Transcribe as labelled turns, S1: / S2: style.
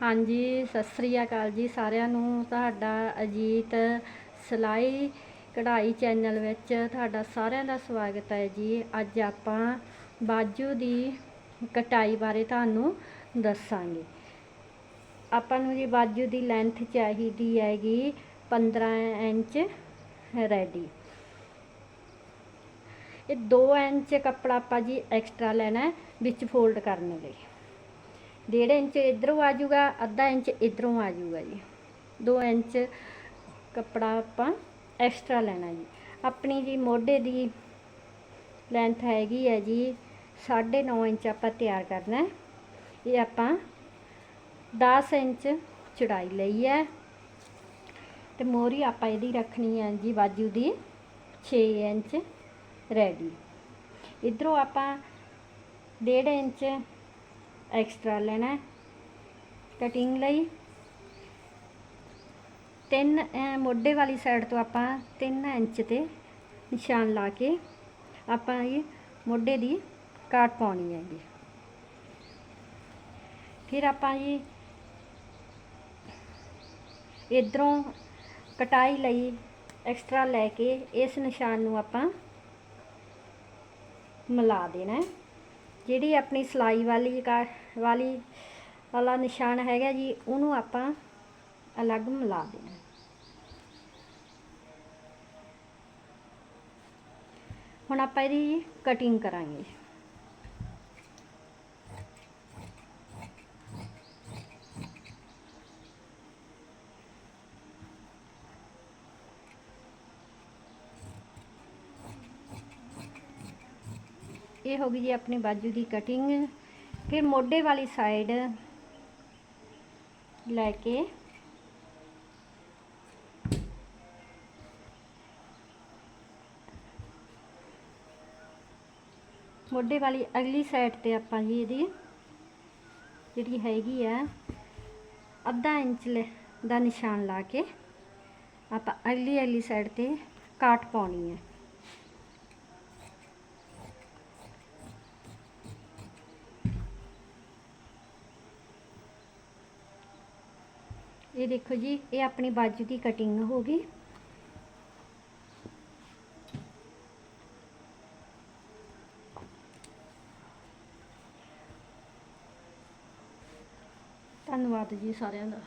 S1: ਹਾਂਜੀ, ਸਤਿ ਸ੍ਰੀ ਅਕਾਲ ਜੀ ਸਾਰਿਆਂ ਨੂੰ। ਤੁਹਾਡਾ ਅਜੀਤ ਸਿਲਾਈ ਕਢਾਈ ਚੈਨਲ ਵਿੱਚ ਤੁਹਾਡਾ ਸਾਰਿਆਂ ਦਾ ਸਵਾਗਤ ਹੈ ਜੀ। ਅੱਜ ਆਪਾਂ ਬਾਜੂ ਦੀ ਕਟਾਈ ਬਾਰੇ ਤੁਹਾਨੂੰ ਦੱਸਾਂਗੇ। ਆਪਾਂ ਨੂੰ ਜੀ ਬਾਜੂ ਦੀ ਲੈਂਥ ਚਾਹੀਦੀ ਹੈਗੀ 15 ਇੰਚ ਰੈਡੀ ਇਹ 2 ਇੰਚ ਕੱਪੜਾ ਆਪਾਂ ਜੀ ਐਕਸਟਰਾ ਲੈਣਾ ਵਿੱਚ ਫੋਲਡ ਕਰਨ ਲਈ। ਡੇਢ ਇੰਚ ਇਧਰੋਂ ਆ ਜਾਊਗਾ, ਅੱਧਾ ਇੰਚ ਇਧਰੋਂ ਆ ਜਾਊਗਾ ਜੀ। 2 ਇੰਚ ਕੱਪੜਾ ਆਪਾਂ ਐਕਸਟਰਾ ਲੈਣਾ ਜੀ। ਆਪਣੀ ਜੀ ਮੋਢੇ ਦੀ ਲੈਂਥ ਹੈਗੀ ਹੈ ਜੀ 9.5 ਇੰਚ ਆਪਾਂ ਤਿਆਰ ਕਰਨਾ ਇਹ ਆਪਾਂ 10 ਇੰਚ ਚੜਾਈ ਲਈ ਹੈ। ਤੇ ਮੋਰੀ ਆਪਾਂ ਇਹਦੀ ਰੱਖਣੀ ਹੈ ਜੀ ਬਾਜੂ ਦੀ 6 ਇੰਚ ਰੈਡੀ ਇਧਰੋਂ ਆਪਾਂ 1.5 ਇੰਚ ਐਕਸਟਰਾ ਲੈਣਾ ਕਟਿੰਗ ਲਈ। ਤਿੰਨ ਮੋਢੇ ਵਾਲੀ ਸਾਈਡ ਤੋਂ ਆਪਾਂ 3 ਇੰਚ ਤੇ ਨਿਸ਼ਾਨ ਲਾ ਕੇ ਆਪਾਂ ਇਹ ਮੋਢੇ ਦੀ ਕਾਟ ਪਾਉਣੀ ਹੈ ਜੀ। ਫਿਰ ਆਪਾਂ ਜੀ ਇਧਰੋਂ ਕਟਾਈ ਲਈ ਐਕਸਟਰਾ ਲੈ ਕੇ ਇਸ ਨਿਸ਼ਾਨ ਨੂੰ ਆਪਾਂ ਮਿਲਾ ਦੇਣਾ ਹੈ। ਜਿਹੜੀ ਆਪਣੀ ਸਲਾਈ ਵਾਲੀ ਕਾ, ਵਾਲੀ ਵਾਲਾ ਨਿਸ਼ਾਨ ਹੈਗਾ ਜੀ, ਉਹਨੂੰ ਆਪਾਂ ਅਲੱਗ ਮਿਲਾ ਦੇਣਾ। ਹੁਣ ਆਪਾਂ ਇਹਦੀ ਕਟਿੰਗ ਕਰਾਂਗੇ। ਇਹ ਹੋ ਗਈ ਜੀ ਆਪਣੀ ਬਾਜੂ ਦੀ ਕਟਿੰਗ ਫਿਰ ਮੋਢੇ ਵਾਲੀ ਸਾਈਡ ਲੈ ਕੇ ਮੋਢੇ ਵਾਲੀ ਅਗਲੀ ਸਾਈਡ ਤੇ ਆਪਾਂ ਜੀ ਇਹਦੀ ਜਿਹੜੀ ਹੈਗੀ ਆ, ਅੱਧਾ ਇੰਚ ਲੈ- ਦਾ ਨਿਸ਼ਾਨ ਲਾ ਕੇ ਆਪਾਂ ਅਗਲੀ ਅਗਲੀ ਸਾਈਡ ਤੇ ਕਾਟ ਪਾਉਣੀ ਹੈ। ਇਹ ਦੇਖੋ ਜੀ ਇਹ ਆਪਣੀ ਬਾਜੂ ਦੀ ਕਟਿੰਗ ਹੋ ਗਈ। ਧੰਨਵਾਦ ਜੀ ਸਾਰਿਆਂ ਦਾ।